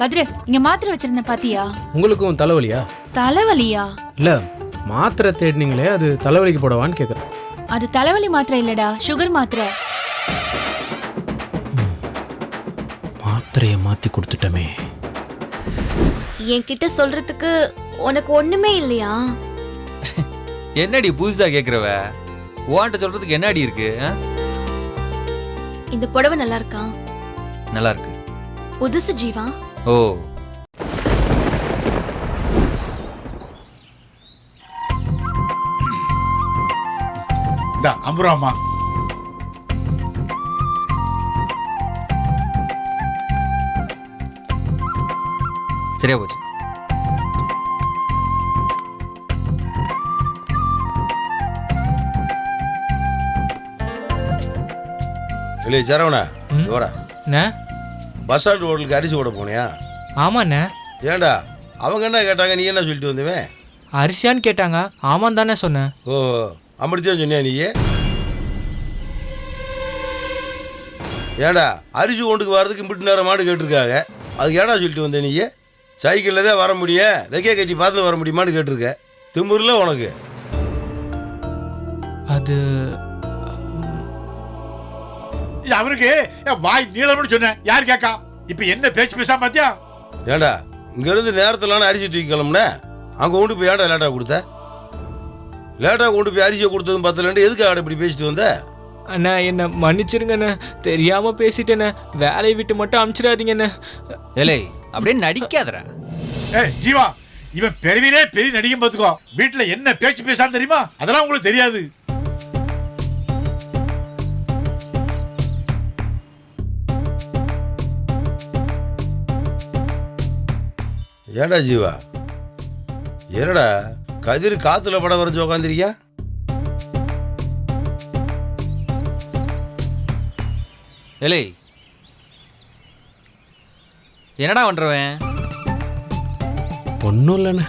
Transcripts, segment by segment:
கதிரு இங்க மாத்திரை வச்சிருந்தேன் பாத்தியா? உங்களுக்கும் தலைவலியா? தலைவலியா? இல்லை மாத்திரை தேடினீங்களே அது தலைவலிக்கு போடவான்னு கேட்குறேன் அது தலைவலி மாத்திரை இல்லடா சுகர் மாத்திரை. மாத்திரையை மாற்றி கொடுத்துட்டோமே. என்கிட்ட சொல்றதுக்கு உனக்கு ஒண்ணுமே இல்லையா? என்னடி புதுசா கேக்குறவ? உன்கிட்ட சொல்றதுக்கு என்னடி இருக்கு ஆ? இந்த புடவை நல்லா இருக்கா? நல்லா இருக்கு. புதுசு ஜீவா? ஓ. இந்த அம்புராமா சரியா போச்சு. இல்லை சரவணா? வர அண்ணே பஸ் ஸ்டாண்ட் ஹோட்டலுக்கு அரிசி போட போனியா? ஆமாண்ணே. ஏன்டா? அவங்க என்ன கேட்டாங்க? நீ என்ன சொல்லிட்டு வந்தவன் அரிசியான்னு கேட்டாங்க. ஆமாம் தானே சொன்னேன். ஓ அப்படித்தான் சொன்னியா நீ? ஏன்டா அரிசி கொண்டுக்கு வர்றதுக்கு இப்படி நேரம் மாடு கேட்டிருக்காங்க. அதுக்கு ஏடா சொல்லிட்டு வந்த நீ? சைக்கிளில் தான் வர முடியும். ரெக்கையை கட்டி பார்த்து வர முடியுமான்னு கேட்டிருக்க. திமுறில் உனக்கு. அது இது அவருக்கு? வாய் நீளம்னு சொன்னேன். யார் கேட்கா இப்ப என்ன பேச்சு பேசாம பாத்தியா? ஏன்டா இங்கேருந்து நேரத்திலான அரிசி தூக்கி கிளம்புன? அங்கே கொண்டு போய் ஏன்டா லேட்டாக கொடுத்த? லேட்டாக கொண்டு போய் அரிசியை கொடுத்ததும் பத்தலன்ட்டு எதுக்கு ஆட இப்படி பேசிட்டு வந்த? அண்ணா என்ன மன்னிச்சிருங்கண்ணே. தெரியாம பேசிட்டேண்ணே. வேலையை விட்டு மட்டும் அனுப்பிச்சிடாதீங்கண்ணே ஏலே அப்படியே நடிக்காதடா. ஏய் ஜீவா இவன் பெருவினே பெரிய நடிகன் பாத்துக்கோ வீட்டுல என்ன பேச்சு பேசாம தெரியுமா? அதெல்லாம் உங்களுக்கு தெரியாது. ஏன்டா ஜீவா? என்னடா கதிர் காத்துல படம் வரைஞ்சு உக்காந்துருக்கியா? ஏலே என்னடா பண்றவன்? ஒன்றும் இல்லைண்ணே.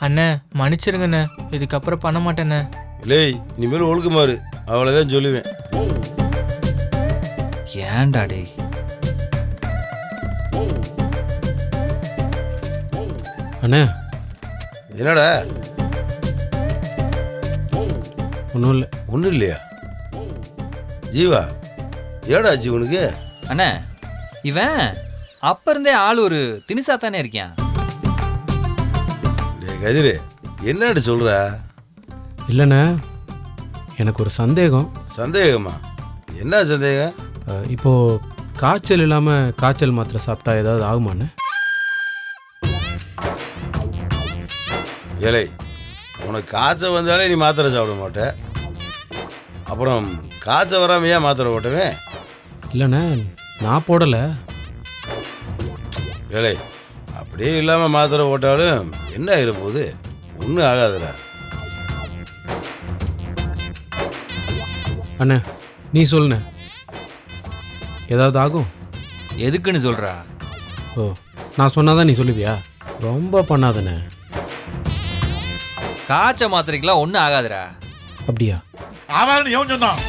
அண்ணே மன்னிச்சிருங்கண்ணே. இதுக்கப்புறம் பண்ண மாட்டேண்ணே. லேய் இனிமேல் ஒழுக்குமாறு அவ்வளோதான் சொல்லுவேன். ஏன்டா டேய்? அண்ணே. என்னடா? ஒன்றும் இல்லை. ஒன்றும் இல்லையா? ஜீவா ஏடா ஜீவனுக்கு அண்ணே இவன் அப்ப இருந்தே ஆள் ஒரு திணிசா தானே இருக்கியான்? டேய் கதிர் என்னடி சொல்ற? இல்லைண்ணே எனக்கு ஒரு சந்தேகம். சந்தேகமா? என்ன சந்தேகம்? இப்போ காய்ச்சல் இல்லாமல் காய்ச்சல் மாத்திரை சாப்பிட்டா ஏதாவது ஆகுமாண்ணே? ஏலே உனக்கு காய்ச்சல் வந்தாலே நீ மாத்திரை சாப்பிட மாட்ட. அப்புறம் காய்ச்சல் வராம ஏன் மாத்திரை போட்டவேன் இல்லைண்ணே நான் போடலை. ஏலே அப்படியே இல்லாமல் மாத்திரை போட்டாலும் என்ன ஆகிட போகுது? ஒன்றும் ஆகாதுடா. அண்ணே நீ சொல்லுண்ணே. ஏதாவது ஆகும்? எதுக்குன்னு சொல்றா? ஓ நான் சொன்னாதான் நீ சொல்லுவியா? ரொம்ப பண்ணாதண்ணே. காய்ச்ச மாத்திரைக்கெல்லாம் ஒன்றும் ஆகாதுடா. அப்படியா? ஆவான்னு எவன் சொன்னான்.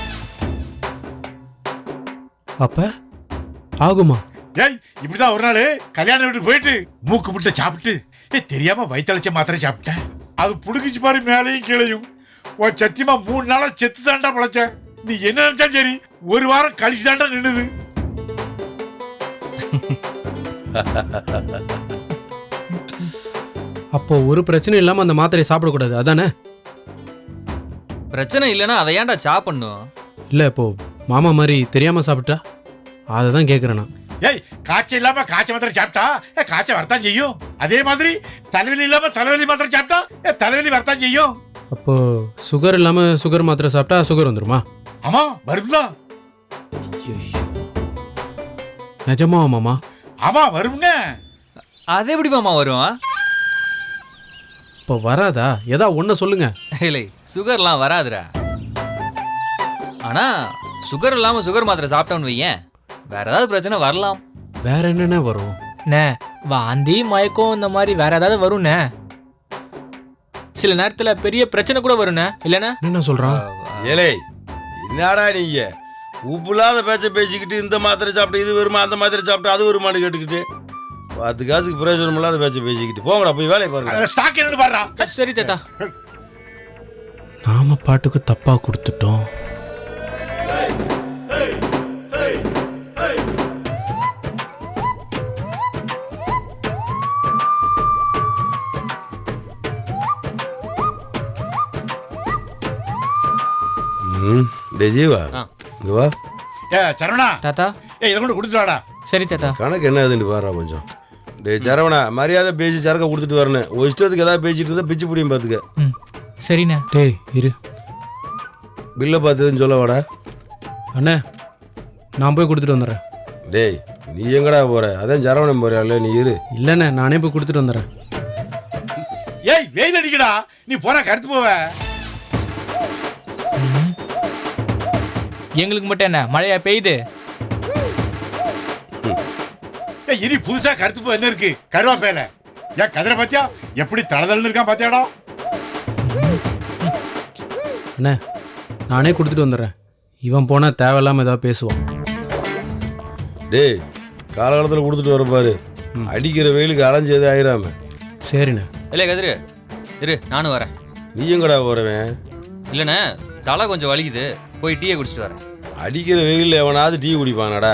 அப்ப? ஆகுமா? ஏய் இப்படிதான் ஒரு நாள் கல்யாண வீட்டுக்கு போயிட்டு மூக்கு முட்டை சாப்பிட்டு ஏய் தெரியாம வயித்தழைச்ச மாத்திரை சாப்பிட்டேன். அது புடுங்கிச்சு பாரு மேலையும் கீழையும். உன் சத்தியமா மூணு நாளா செத்து தாண்டா பழச்ச. நீ என்ன நினைச்சாலும் சரி? ஒரு வாரம் கழிச்சு தாண்டா நின்னுது. அப்போ ஒரு பிரச்சனை இல்லாம அந்த மாத்திரையை சாப்பிடக்கூடாது. அதானே? பிரச்சனை இல்லைன்னா அதை ஏன்டா சாப்பிடணும்? இல்லை இப்போ மாமா மாதிரி தெரியாம சாப்பிட்டா? அதை தான் கேட்குறேன் நான். ஏய் காய்ச்சல் இல்லாம காய்ச்சல் மாத்திரை சாப்பிட்டா? ஏ காய்ச்சல் வரத்தான் செய்யும். அதே மாதிரி தலைவலி இல்லாம தலைவலி மாத்திரை சாப்பிட்டா? ஏ தலைவலி வரத்தான் செய்யும். அப்போ சுகர் இல்லாம சுகர் மாத்திரை சாப்பிட்டா சுகர் வந்துருமா? ஆமா வரும்ல நிஜமா மாமா? ஆமா வரும்ங்க. அது எப்படி மாமா வரும்? இப்போ வராதா? ஏதா ஒன்று சொல்லுங்க. இல்லை சுகர்லாம் வராதுடா. ஆனா சுகர் இல்லாம சுகர் மாத்திரை சாப்பிட்டோன்னு வையேன். வேற ஏதாவது பிரச்சனை வரலாம். வேற என்னென்ன வரும்? அண்ணே வாந்தி மயக்கம் இந்த மாதிரி வேற ஏதாவது வரும்ண்ணே சில நேரத்தில் பெரிய பிரச்சனை கூட வரும்ண்ணே இல்லைண்ணே என்ன சொல்றான் ஏலே என்னடா நீங்க? உப்பு இல்லாத பேச்ச பேசிக்கிட்டு இந்த மாத்திரை சாப்பிட்டு இது வருமா அந்த மாத்திரை சாப்பிட்டு அது வருமானு கேட்டுக்கிட்டு. பத்து காசுக்கு பிரயோஜனம் இல்லாத பேச்ச பேசிக்கிட்டு. போங்கடா போய் வேலையை பாருங்க. ஸ்டாக் என்னன்னு பாடுறா சரி தாத்தா. நாம பாட்டுக்கு தப்பா கொடுத்துட்டோம். ம் ஜீவா. ஆ. இங்க வா. ஏ சரவணா. தாத்தா. ஏ இதை கொண்டு கொடுத்துட்டு சரி தாத்தா. கணக்கு என்ன ஆகுதுன்னு பாருடா கொஞ்சம். டே சரவணா மரியாதை பேசி சரக்கை கொடுத்துட்டு வரணும் ஒரு இஷ்டத்துக்கு ஏதாவது பேசிட்டு இருந்தா பிச்சு பிடியும் பார்த்துக்க ம். சரிண்ணே. டேய் இரு. பில்லை பார்த்ததுன்னு சொல்ல வாடா. அண்ணே நான் போய் கொடுத்துட்டு வந்துடுறேன். டேய் நீ எங்கடா போற? அதான் சரவணன் போறியால நீ இரு. இல்லைண்ணே நானே போய் கொடுத்துட்டு வந்துடுறேன். ஏய் வெயில் அடிக்கடா. நீ போனா கருத்து போவ. எங்களுக்கு மட்டும் என்ன? மழையா பெய்யுது? இனி புதுசா கருத்து என்ன இருக்கு? கருவாப்பேல. ஏன் கதிரை பாத்தியா? எப்படி தளதளன்னு இருக்கான் பாத்தியாடா? அண்ணே நானே கொடுத்துட்டு வந்துடுறேன். இவன் போனால் தேவையில்லாமல் ஏதாவது பேசுவான். டேய் காலகாலத்தில் கொடுத்துட்டு வர பாரு. அடிக்கிற வெயிலுக்கு அலைஞ்சு எதுவும் ஆயிராம. சரிண்ணே. இல்லை கதிரு இரு நானும் வரேன். நீ எங்கடா போறவன்? இல்லைண்ணே தலை கொஞ்சம் வலிக்குது. போய் டீயை குடிச்சிட்டு வரேன். அடிக்கிற வெயிலில் எவனாவது டீ குடிப்பானடா?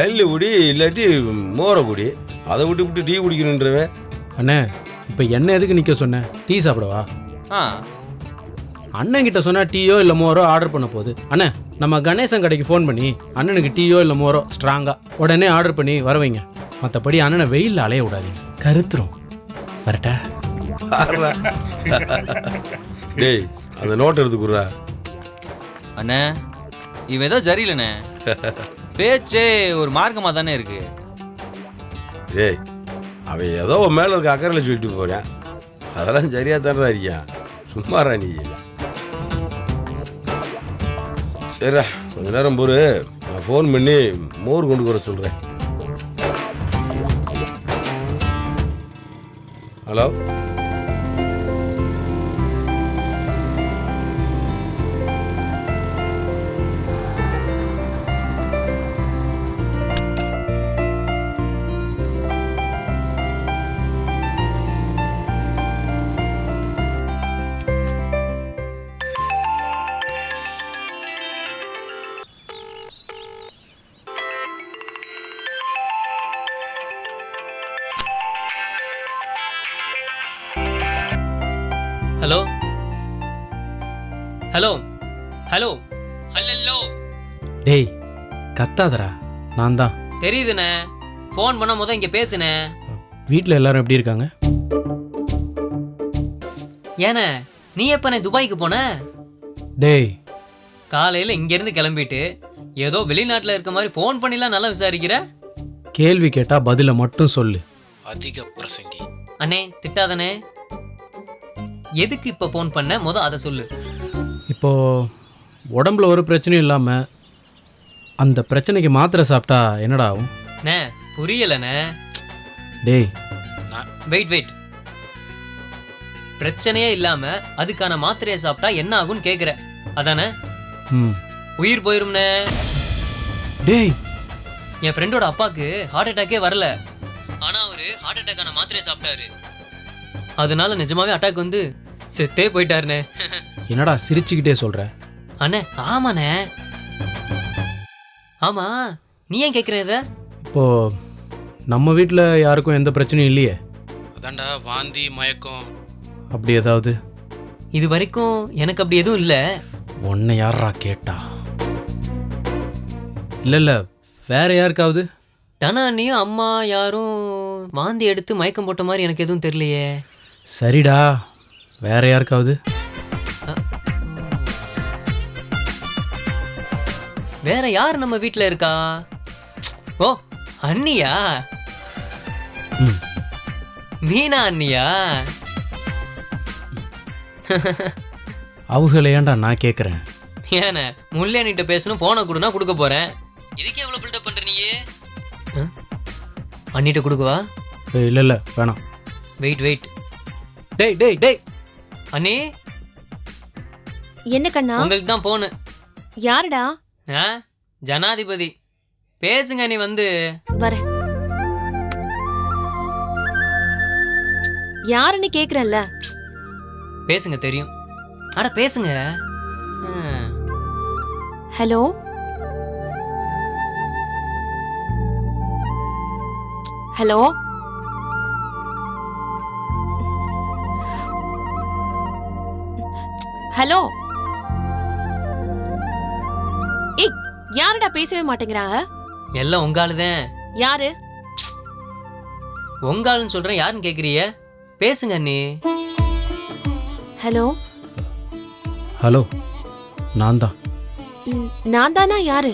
எள்ளு குடி இல்லாட்டி மோரை குடி. அதை விட்டு விட்டு டீ குடிக்கணுன்றவன் அண்ணே இப்போ என்ன எதுக்கு நிற்க சொன்னேன் டீ சாப்பிடவா? ஆ. அண்ணன் கிட்ட சொன்னா டீயோ இல்லை மோரோ ஆர்டர் பண்ண போகுது. அண்ணே நம்ம கணேசன் கடைக்கு ஃபோன் பண்ணி அண்ணனுக்கு டீயோ இல்லை மோரோ ஸ்ட்ராங்கா உடனே ஆர்டர் பண்ணி வர வைங்க. மற்றபடி அண்ணனை வெயிலில் அலைய விடாதீங்க. கருத்துரும். வரட்டா. டேய் அந்த நோட் எடுத்து குடுறா. அண்ணே இவன் ஏதோ சரியில்லைண்ணே. பேச்சே ஒரு மார்க்கமாக தானே இருக்கு. டேய் அவன் ஏதோ உன் மேலே இருக்க அக்கறையில் சொல்லிட்டு போறேன். அதெல்லாம் சரியா தானடா இருக்கியான் சும்மாடா நீ. சரிடா கொஞ்ச நேரம் பொறு. நான் ஃபோன் பண்ணி மோர் கொண்டு வர சொல்கிறேன் ஹலோ? Hello hello. ஹலோ டேய் கத்தாதடா. நான் தான் தெரியுதுண்ணே. ஃபோன் பண்ண முத இங்க பேசுனே வீட்டில் எல்லாரும் எப்படி இருக்காங்க? ஏண்ணே நீ எப்பண்ணே துபாய்க்கு போன? டேய். காலையில இங்க இருந்து கிளம்பிட்டு ஏதோ வெளிநாட்டுல இருக்க மாதிரி ஃபோன் பண்ணிலாம் நல்லா விசாரிக்கிற? கேள்வி கேட்டால் பதிலை மட்டும் சொல்லு. அதிக பிரசங்கி. அண்ணே திட்டாதனே எதுக்கு இப்ப ஃபோன் பண்ண? முத அதை சொல்லு. இப்போ உடம்புல ஒரு பிரச்சனையும் இல்லாமல் அந்த பிரச்சனைக்கு மாத்திரை சாப்பிட்டா என்னடா ஆகும்? அண்ணே புரியலண்ணே. டேய். வெயிட் வெயிட் பிரச்சனையே இல்லாம அதுக்கான மாத்திரையை சாப்பிட்டா என்ன ஆகும்னு கேக்குற அதானே? ம். உயிர் போயிரும்னே. டேய். என் ஃப்ரெண்டோட அப்பாக்கு ஹார்ட் அட்டாக்கே வரல. ஆனா அவரு ஹார்ட் அட்டாக்கான மாத்திரையை சாப்பிட்டாரு. அதனால நிஜமாவே அட்டாக் வந்து செத்தே போயிட்டாருண்ணே. என்னடா சிரிச்சுக்கிட்டே சொல்கிற அண்ணே ஆமாண்ணே. ஆமா நீ ஏன் கேக்குற இத? இப்போ நம்ம வீட்டில் யாருக்கும் எந்த பிரச்சனையும் இல்லையே? அதான்டா வாந்தி மயக்கம். அப்படி ஏதாவது? இது வரைக்கும் எனக்கு அப்படி எதுவும் இல்ல. உன்னை யாரா கேட்டா? இல்லை இல்லை வேற யாருக்காவது? தனா அண்ணியும் அம்மா யாரும் வாந்தி எடுத்து மயக்கம் போட்ட மாதிரி எனக்கு எதுவும் தெரியலையே. சரிடா வேற யாருக்காவது? வேற யார் நம்ம வீட்ல இருக்கா? ஓ அண்ணியா. மீனா அண்ணியா? அவங்கள ஏன்டா நான் கேட்குறேன் ஏண்ணே முல்லையண்ணிட்ட பேசணும் போனை கொடுனா கொடுக்க போறேன். இதுக்கு எவ்வளவு பில்டப் பண்ற நீயே? அண்ணிட்ட கொடுக்கவா? இல்லை இல்லை வேணாம். வெயிட் வெயிட் டேய் டேய் டேய். அண்ணி? என்ன கண்ணா? உங்களுக்கு தான் போனு யாருடா? ஆ? ஜனாதிபதி. பேசுங்க நீ வந்து. வரேன் யாருன்னு கேக்குறேன்ல? பேசுங்க தெரியும். அட பேசுங்க. ஹலோ? ஹலோ? ஹலோ? யாருடா பேசவே மாட்டேங்கிறாங்க? எல்லாம் உங்க ஆளுதான் யாரு? உங்க ஆளுன்னு சொல்றேன் யாருன்னு கேக்குறிய பேசுங்க அண்ணி. ஹலோ? ஹலோ நான் தான் ம், நான் தானா யாரு?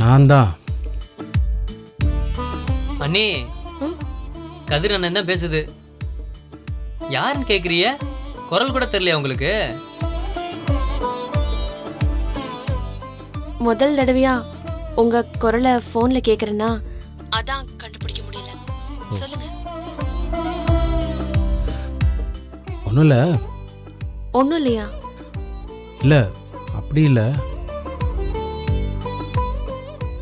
நான் தான் அண்ணி ம்? கதிர் அண்ணன் தான் பேசுது. யாருன்னு கேக்குறிய குரல் கூட தெரியலையா உங்களுக்கு? முதல் தடவையா உங்க குரலை போன்ல கேக்குறேன்னா? அதான் கண்டுபிடிக்க முடியல. சொல்லுங்க. ஒன்றும் இல்லை. ஒன்றும் இல்லையா? இல்லை அப்படி இல்லை.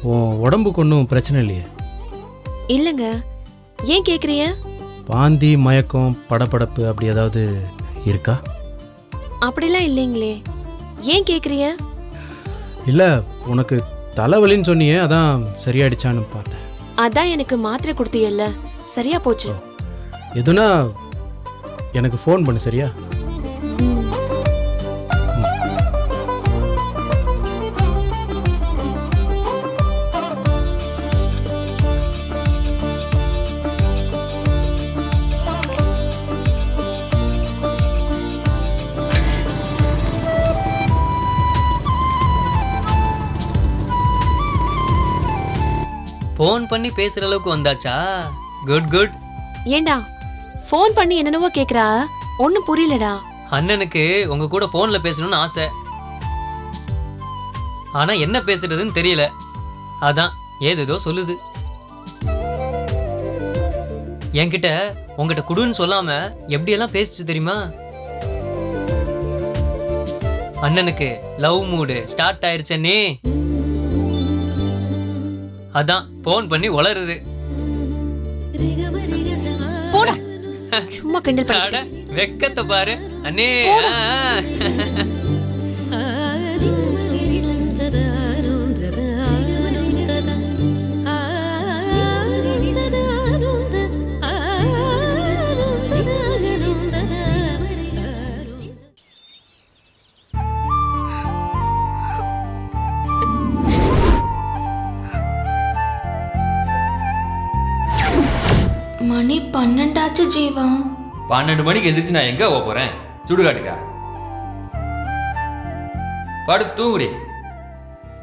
உன் உடம்புக்கு ஒன்றும் பிரச்சனை இல்லையே. இல்லைங்க. ஏன் கேக்குறீங்க? வாந்தி மயக்கம் படபடப்பு அப்படி ஏதாவது இருக்கா? அப்படிலாம் இல்லைங்களே. ஏன் கேக்குறீங்க? இல்லை உனக்கு தலைவலின்னு சொன்னியே அதான் சரியாயிடுச்சான்னு பார்த்தேன். அதான் எனக்கு மாத்திரை கொடுத்தீங்கல்ல சரியா போச்சு. எதுனா எனக்கு ஃபோன் பண்ணு சரியா? பண்ணி பேசுற அளவுக்கு வந்தாச்சா? குட் குட் ஏண்டா? ஃபோன் பண்ணி என்னென்னவோ கேக்குறா? ஒன்றும் புரியலடா. அண்ணனுக்கு உங்க கூட ஃபோன்ல பேசணும்னு ஆசை. ஆனா என்ன பேசுறதுன்னு தெரியல. அதான் ஏதேதோ சொல்லுது. என்கிட்ட உங்ககிட்ட குடுன்னு சொல்லாம எப்படியெல்லாம் பேசுச்சு தெரியுமா? அண்ணனுக்கு லவ் மூடு ஸ்டார்ட் ஆயிருச்சு அண்ணே. அதான் ஃபோன் பண்ணி உளருது போடா. சும்மா கிண்டல் பண்ண அட, வெக்கத்தை பாரு. அண்ணே மணி பன்னெண்டாச்சு ஜீவா. பன்னெண்டு மணிக்கு எந்திரிச்சு நான் எங்க போக போறேன்? சுடுகாட்டுக்கா படு தூங்குடி.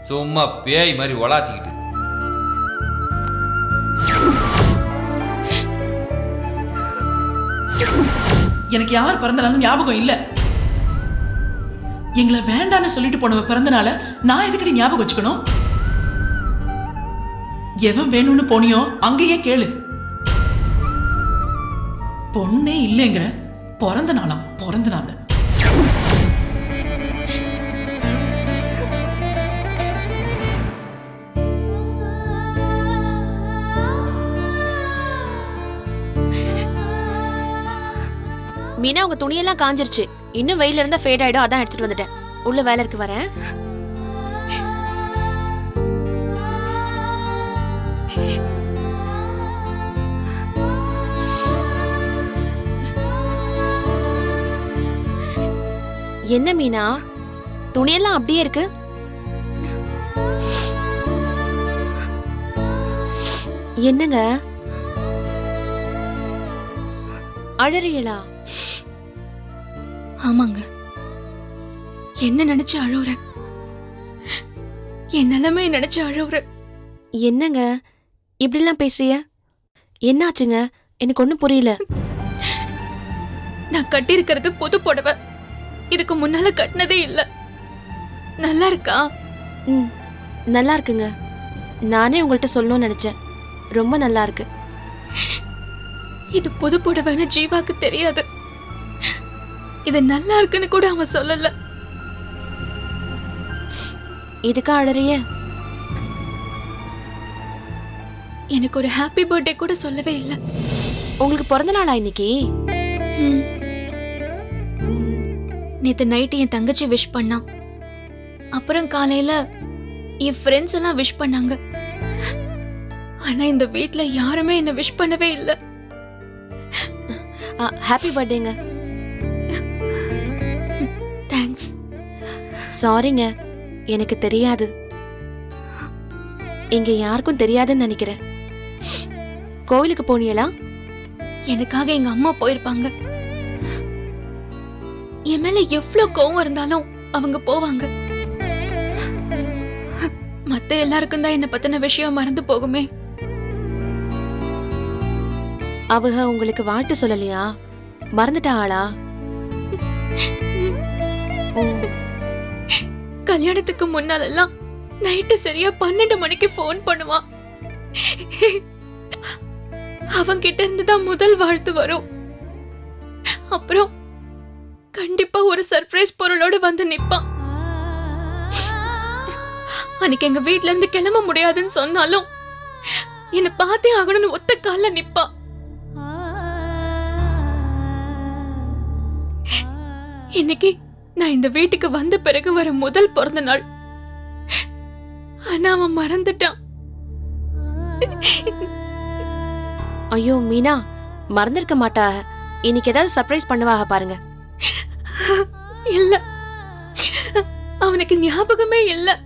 சும்மா பேய் மாதிரி ஒலாத்திக்கிட்டு எனக்கு யார் பிறந்தனாலும் ஞாபகம் இல்ல. எங்களை வேண்டான்னு சொல்லிட்டு போனவ பிறந்தனால நான் எதுக்கடி ஞாபகம் வச்சுக்கணும்? எவன் வேணும்னு போனியோ அங்கேயே கேளு. பொண்ணே இல்லைங்கிற. பிறந்த நாளாம் பிறந்த நாள் மீனா உங்க துணியெல்லாம் காஞ்சிருச்சு. இன்னும் வெயில இருந்தா ஃபேட் ஆயிடும். அதான் எடுத்துட்டு வந்துட்டேன். உள்ள வேலை இருக்கு வரேன். என்ன மீனா? துணியெல்லாம் அப்படியே இருக்கு. என்னங்க? அழறியலா? ஆமாங்க. என்ன நினைச்சு அழுவுற? என் நிலைமை நினைச்சு அழுவுற? என்னங்க? இப்படிலாம் பேசுறிய? என்னாச்சுங்க? எனக்கு ஒன்றும் புரியல. நான் கட்டியிருக்கிறது புது புடவை. இதுக்கு முன்னால கட்டினதே இல்ல. நல்லா இருக்கா? ம் நல்லா இருக்குங்க. நானே உங்கள்கிட்ட சொல்லணும்னு நினச்சேன். ரொம்ப நல்லா இருக்கு. இது புது புடவைன்னு ஜீவாக்கு தெரியாது. இது நல்லா இருக்குன்னு கூட அவன் சொல்லல. இதுக்கா அழறிய? எனக்கு ஒரு ஹாப்பி பர்த்டே கூட சொல்லவே இல்லை. உங்களுக்கு பிறந்த நாளா இன்னைக்கு? ம். நேத்து நைட்டு என் தங்கச்சி விஷ் பண்ணா. அப்புறம் காலையில என் ஃப்ரெண்ட்ஸ் எல்லாம் விஷ் பண்ணாங்க. ஆனா இந்த வீட்ல யாருமே என்ன விஷ் பண்ணவே இல்ல. ஹாப்பி பர்த்டேங்க தேங்க்ஸ் சாரிங்க எனக்கு தெரியாது. இங்க யாருக்கும் தெரியாதுன்னு நினைக்கிறேன். கோவிலுக்கு போனியலா எனக்காக எங்க அம்மா போயிருப்பாங்க. என் மேல எவ்வளவு கோவம் இருந்தாலும் அவங்க போவாங்க. மத்த எல்லாருக்கும் தான் என்ன பத்தின விஷயம் மறந்து போகுமே. அவங்க உங்களுக்கு வாழ்த்து சொல்லலையா? மறந்துட்டாளா கல்யாணத்துக்கு முன்னாலெல்லாம் நைட்டு சரியா பன்னெண்டு மணிக்கு ஃபோன் பண்ணுவான் அவன்கிட்ட இருந்து தான் முதல் வாழ்த்து வரும். அப்புறம் கண்டிப்பா ஒரு சர்ப்ரைஸ் பொருளோட வந்து நிப்பான். அன்னைக்கு எங்க வீட்ல இருந்து கிளம்ப முடியாதுன்னு சொன்னாலும் என்ன பார்த்தே ஆகணும்னு ஒத்த கால நிப்பா. இன்னைக்கு நான் இந்த வீட்டுக்கு வந்த பிறகு வர முதல் பிறந்த நாள். ஆனா அவன் மறந்துட்டான். ஐயோ மீனா மறந்திருக்க மாட்டா. இன்னைக்கு ஏதாவது சர்ப்ரைஸ் பண்ணுவாக பாருங்க. இல்ல. அவனுக்கு ஞாபகமே இல்ல.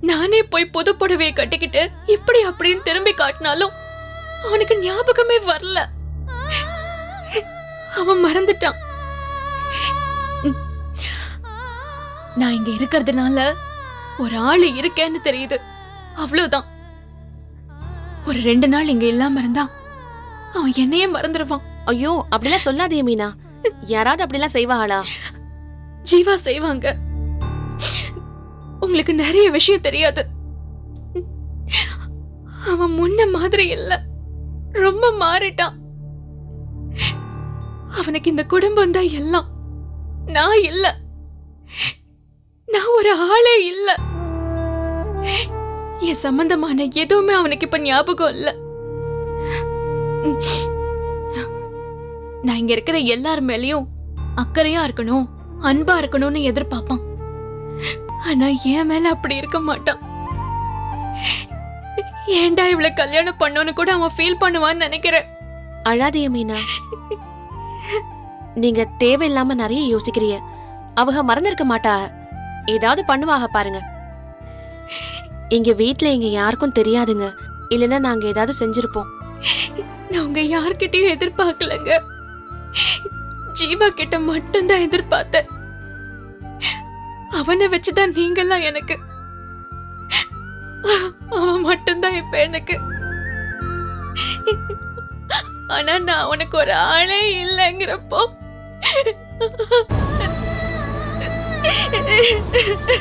நானே போய் புது புடவையை கட்டிக்கிட்டு இப்படி அப்படின்னு திரும்பி காட்டினாலும் அவனுக்கு ஞாபகமே வரல. அவன் மறந்துட்டான். நான் இங்க இருக்கிறதுனால ஒரு ஆளு இருக்கேன்னு தெரியுது. அவ்வளவுதான். ஒரு ரெண்டு நாள் இங்க இல்லாம இருந்தா அவன் என்னையே மறந்துடுவான் ஐயோ அப்படிலாம் சொல்லாதே மீனா. யாராவது அப்படிலாம் செய்வாங்களா? ஜீவா செய்வாங்க. உங்களுக்கு நிறைய விஷயம் தெரியாது. அவன் முன்ன மாதிரி இல்ல. ரொம்ப மாறிட்டான். அவனுக்கு இந்த குடும்பம் தான் எல்லாம். நான் இல்ல. நான் ஒரு ஆளே இல்ல. என் சம்பந்தமான எதுவுமே அவனுக்கு இப்ப ஞாபகம் இல்ல. நான் இங்க இருக்கிற எல்லார் மேலயும் அக்கறையா இருக்கணும் அன்பா இருக்கணும்னு எதிர்பார்ப்பான். ஆனா என் மேல அப்படி இருக்க மாட்டான். ஏன்டா இவள கல்யாணம் பண்ணோன்னு கூட அவன் ஃபீல் பண்ணுவான்னு நினைக்கிறேன். அழாதீங்க மீனா. நீங்க தேவையில்லாம நிறைய யோசிக்கிறீங்க. அவங்க மறந்திருக்க மாட்டா. ஏதாவது பண்ணுவாக பாருங்க. எங்க வீட்ல எங்க யாருக்கும் தெரியாதுங்க. இல்லைன்னா நாங்க ஏதாவது செஞ்சிருப்போம். நான் உங்க யார்கிட்டயும் எதிர்பார்க்கலங்க. ஜீவா கிட்ட மட்டும்தான் எதிர்பார்த்தேன். அவனை வச்சுதான் நீங்கெல்லாம் எனக்கு. அவன் மட்டும்தான் இப்ப எனக்கு. ஆனா நான் உனக்கு ஒரு ஆளே இல்லைங்கிறப்போ.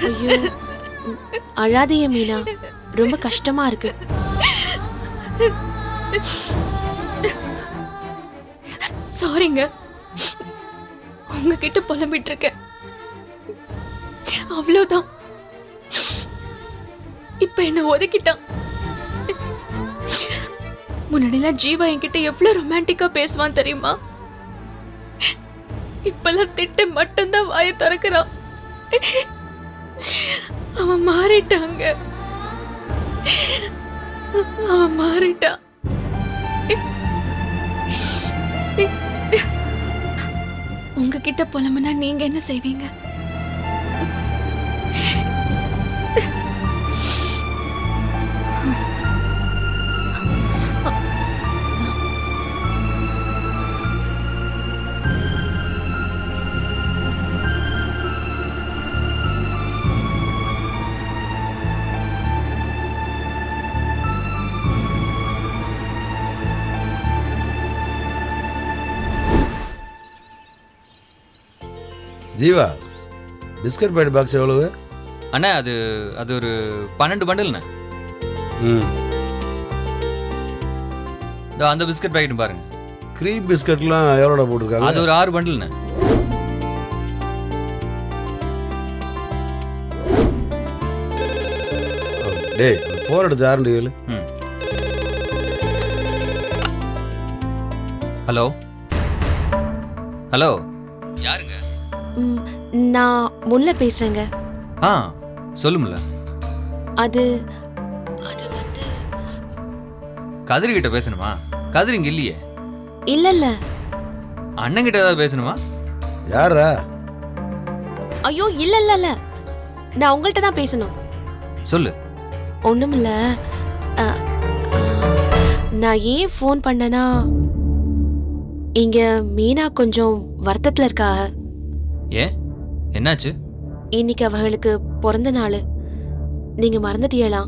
ஐயோ அழாதீங்க மீனா. ரொம்ப கஷ்டமா இருக்கு. சாரிங்க உங்ககிட்ட புலம்பிட்டு இருக்கேன் அவ்வளவுதான். இப்ப என்ன ஒதுக்கிட்டான் முன்னாடிலாம் ஜீவா என்கிட்ட எவ்வளவு ரொமான்டிக்கா பேசுவான் தெரியுமா? இப்பெல்லாம் திட்டு மட்டும்தான் வாயை திறக்கிறான் அவன் மாறிட்டாங்க. அவன் மாறிட்டான் உங்ககிட்ட புலம்புனா நீங்க என்ன செய்வீங்க? ஜீவா பிஸ்கட் பேட் பாக்ஸ் எவ்வளவு? அண்ணா அது அது ஒரு பன்னெண்டு பண்டில்ண்ணே ம். இதோ அந்த பிஸ்கட் பாக்கெட் பாருங்க. க்ரீம் பிஸ்கட்லாம் எவ்வளோட போட்டிருக்காங்க? அது ஒரு ஆறு பண்டில்ண்ணே டேய் ஃபோன் எடுத்து யாருன்னு கேளு. ம். ஹலோ? ஹலோ? நான் முல்லை பேசுறேங்க. ஆ சொல்லுமில்ல அது அது வந்து கதிரி கிட்ட பேசணுமா? கதிரி இங்க இல்லையே. இல்ல இல்ல அண்ணன் கிட்ட ஏதாவது பேசணுமா? யாரா ஐயோ இல்ல இல்ல இல்ல நான் உங்கள்கிட்ட தான் பேசணும். சொல்லு. ஒண்ணுமில்ல அ, அ, நான் ஏன் ஃபோன் பண்ணனா இங்க மீனா கொஞ்சம் வருத்தத்துல இருக்காக ஏன்? என்னாச்சு? இன்னைக்கு அவங்களுக்கு பிறந்த நாள். நீங்க மறந்துட்டீங்களாம்